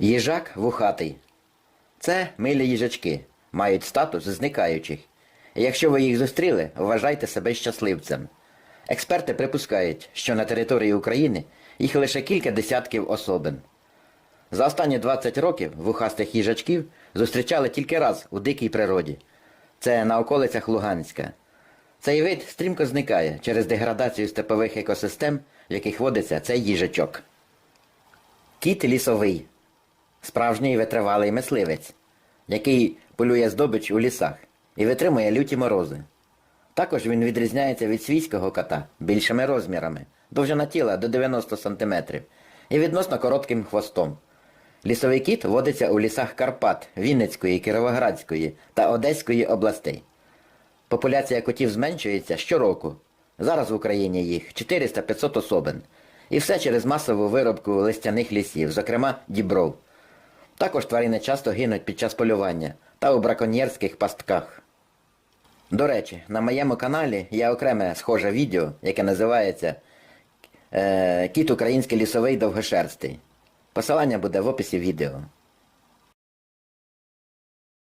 Їжак вухатий. Це милі їжачки, мають статус зникаючих. Якщо ви їх зустріли, вважайте себе щасливцем. Експерти припускають, що на території України їх лише кілька десятків особин. За останні 20 років вухастих їжачків зустрічали тільки раз у дикій природі. Це на околицях Луганська. Цей вид стрімко зникає через деградацію степових екосистем, в яких водиться цей їжачок. Кіт лісовий. Справжній витривалий мисливець, який полює здобич у лісах і витримує люті морози. Також він відрізняється від свійського кота більшими розмірами, довжина тіла до 90 см і відносно коротким хвостом. Лісовий кіт водиться у лісах Карпат, Вінницької, Кіровоградської та Одеської областей. Популяція котів зменшується щороку. Зараз в Україні їх 400-500 особин. І все через масову виробку листяних лісів, зокрема дібров. Також тварини часто гинуть під час полювання та у браконьєрських пастках. До речі, на моєму каналі є окреме схоже відео, яке називається е, Кіт український лісовий довгошерстий. Посилання буде в описі відео.